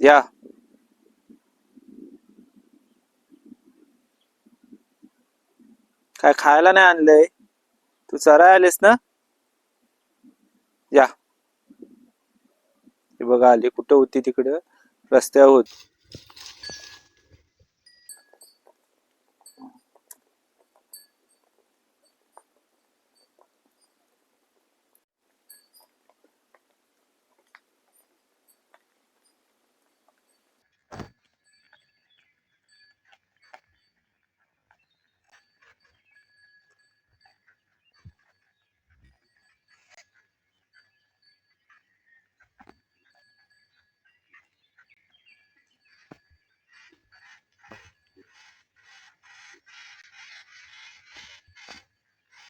या. काय खायला नाही आणलंय. तू चराय आलीस ना? या. बघा आली कुठं होती तिकडं? रस्त्यावर. होती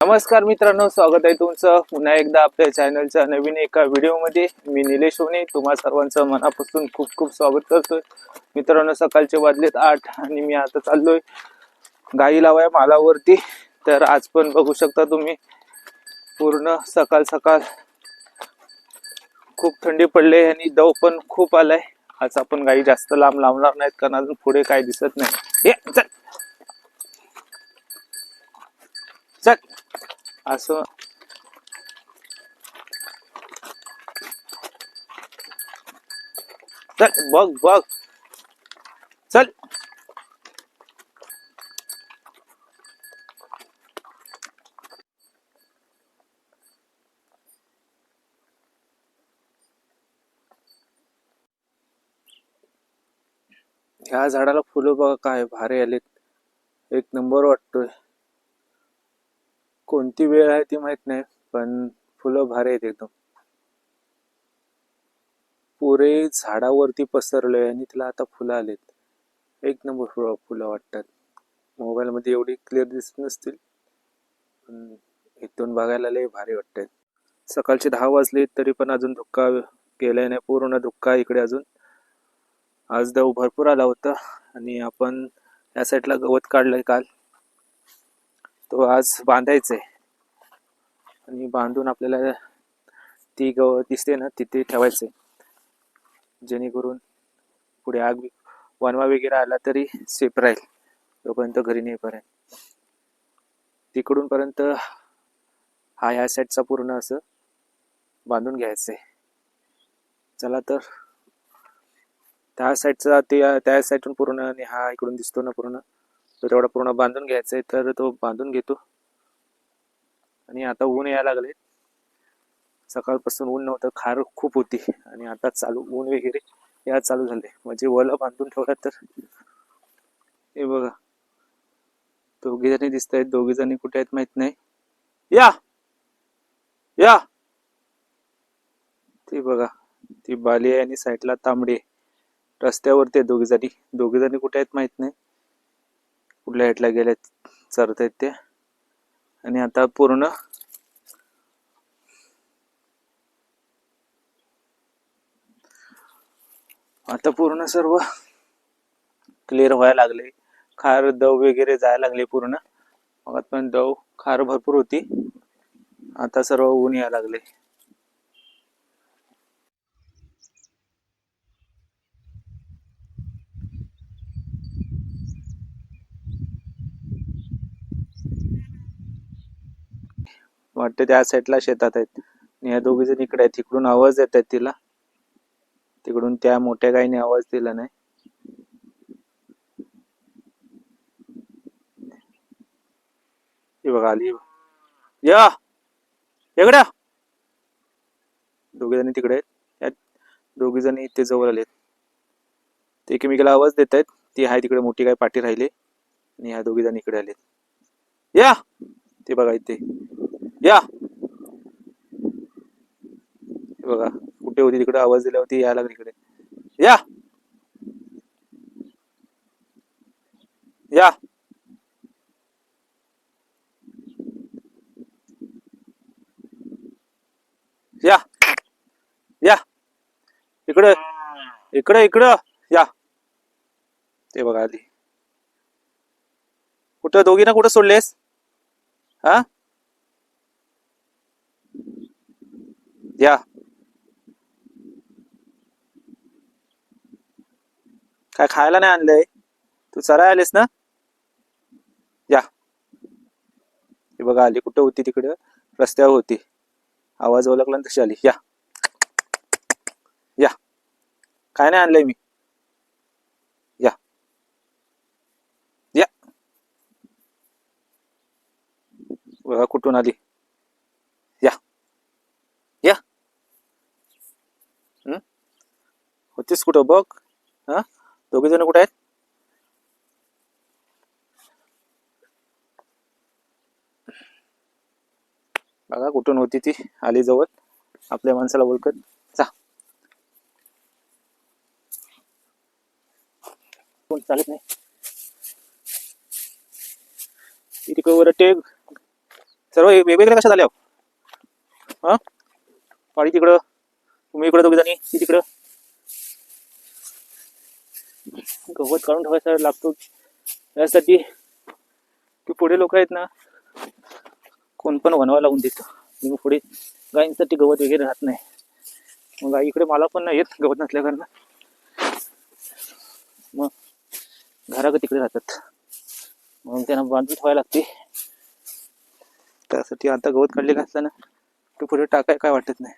नमस्कार मित्रांनो स्वागत आहे तुमचं पुन्हा एकदा आपल्या चॅनलच्या नवीन एका व्हिडिओमध्ये. मी निलेश होणे तुम्हा सर्वांचं मनापासून खूप खूप स्वागत करतोय. मित्रांनो सकाळचे वाजलेत आठ आणि मी आता चाललोय गाई लावाय मालावरती. तर आज पण बघू शकता तुम्ही पूर्ण सकाळ सकाळ खूप थंडी पडली आणि दव पण खूप आलाय. आज आपण गाई जास्त लांब लावणार नाहीत कारण अजून पुढे काय दिसत नाही. ये चल. चल. असं चल बघ बघ. चल. ह्या झाडाला फुलं बघा काय भारी आलेत. एक नंबर वाटतोय. कोणती वेळ आहे ती माहीत नाही पण फुलं भारी आहेत एकदम. पुरे झाडावरती पसरले आणि तिला आता फुलं आलेत. एक नंबर फुलं फुलं वाटतात. मोबाईलमध्ये एवढी क्लिअर दिसत नसतील पण इथून बघायला लय भारी वाटतात सकाळचे दहा वाजले तरी पण अजून धुक्का गेलाय नाही पूर्ण धुक्का इकडे अजून. आज दव भरपूर आला होता आणि आपण या साईडला गवत काढलंय काल. तो आज बांधायचा आहे आणि बांधून आपल्याला ती गवत दिसते ना तिथे ठेवायचंय. जेणेकरून पुढे आग वनवा वगैरे आला तरी सेफ राहील. तोपर्यंत घरी नेईपर्यंत तिकडून पर्यंत हा ह्या साईडचा पूर्ण असं बांधून घ्यायचं आहे चला तर त्या साईडचा ते त्या साईडून पूर्ण आणि हा इकडून दिसतो ना पूर्ण. तो तेवढा पूर्ण बांधून घ्यायचा आहे तर तो बांधून घेतो. आणि आता ऊन यायला लागले सकाळपासून ऊन नव्हतं खार खूप होती. आणि आता चालू ऊन वगैरे या चालू झाले म्हणजे वल बांधून ठेवला तर. हे बघा. दोघी जणी दिसत आहेत दोघी जणी कुठे आहेत माहीत नाही. या! या! ती बघा. ती बाली आहे आणि साईडला तांबडी आहे. रस्त्यावरती आहे दोघी जणी. दोघी जणी कुठे आहेत माहीत नाही. कुठल्या हेटला गेले चरत आहेत ते. आणि आता पूर्ण आता पूर्ण सर्व क्लिअर व्हायला लागले. खार दव वगैरे जायला लागले पूर्ण. मग पण दव खार भरपूर होती. आता सर्व ऊन यायला लागले. वाटतं त्या साईडला शेतात आहेत. आणि या दोघी जण इकडे आहेत. तिकडून आवाज येत आहेत तिला. तिकडून त्या मोठ्या गायीने आवाज दिला नाही. बघा आली. या! इकडे दोघे जणी तिकडे आहेत. या दोघी इथे जवळ आलेत. ते एकमेकाला आवाज देत आहेत. ती आहे तिकडे मोठी गाय पाठी राहिली. आणि ह्या दोघी जण इकडे आलेत. या! ते बघा इथे. या. बघा कुठे होती तिकडे? आवाज दिला होती या लागली इकडे. या. या. या. या. इकडे. इकडे इकडं. या. ते बघा आधी. कुठं? दोघींना कुठं सोडलेस? हा? या. काय खायला नाही आणलंय. तू चराय आलीस ना? या. हे बघा आली कुठं होती तिकडं? रस्त्यावर होती. आवाज ओळखला तशी आली. या. या. काय नाही आणलंय मी. या. या. बघा कुठून आली या या हं? होतीस बघ. हा? दोघे जण कुठे आहेत? बघा कुठून होती ती? आली जवळ. आपल्या माणसाला ओळखत. जा. कोण चालत नाही? ती तिकडे टेक सर्व वेगवेगळ्या कशा झाल्या हो? हा? पाणी तिकडं. तुम्ही इकडं दोघे जणी. ती तिकडं. गवत काढून ठेवायचा लागतो. यासाठी की पुढे लोक आहेत ना कोण पण वनवा लावून देतं. मग पुढे गायींसाठी गवत वगैरे राहत नाही. मग गाई इकडे मला पण नाही येत गवत नसल्या कारण मग घराकडे तिकडे राहतात. म्हणून त्यांना बांधून ठेवायला लागते. त्यासाठी आता गवत काढलेलं असताना ना ते पुढे टाकाय काय वाटत नाही.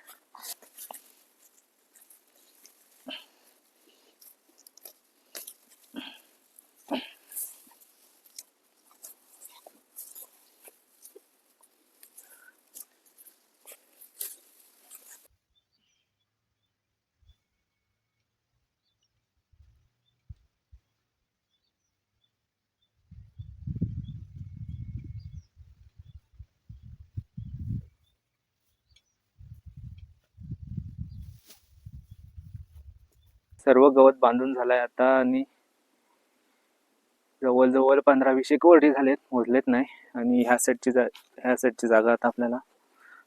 सर्व गवत बांधून झालंय आता आणि जवळजवळ पंधरा वीस एक वरडी झालेत मोजलेत नाही. आणि ह्या साईडची जा ह्या साईडची जागा आता आपल्याला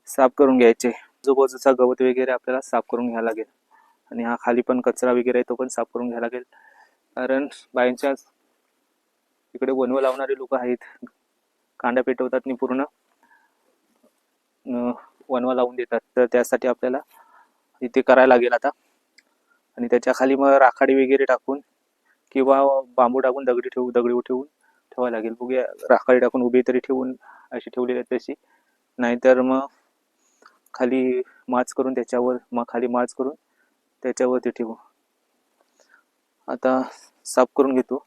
साफ करून घ्यायचे आजूबाजूचा गवत वगैरे आपल्याला साफ करून घ्यायला लागेल. आणि हा खाली पण कचरा वगैरे आहे तो पण साफ करून घ्यायला लागेल. कारण बाईंच्या इकडे वनव लावणारे लोक आहेत. कांदा पेटवतात आणि पूर्ण वनवा लावून देतात. तर त्यासाठी आपल्याला इथे करायला लागेल आता. आणि त्याच्याखाली मग राखाडी वगैरे टाकून किंवा बांबू टाकून दगडी ठेवू दगडी ठेवून ठेवावं लागेल. बघूया राखाडी टाकून उभी तरी ठेवून अशी ठेवलेली आहे तशी. नाहीतर मग खाली माच करून त्याच्यावर मग खाली माच करून त्याच्यावरती ठेवू. आता साफ करून घेतो.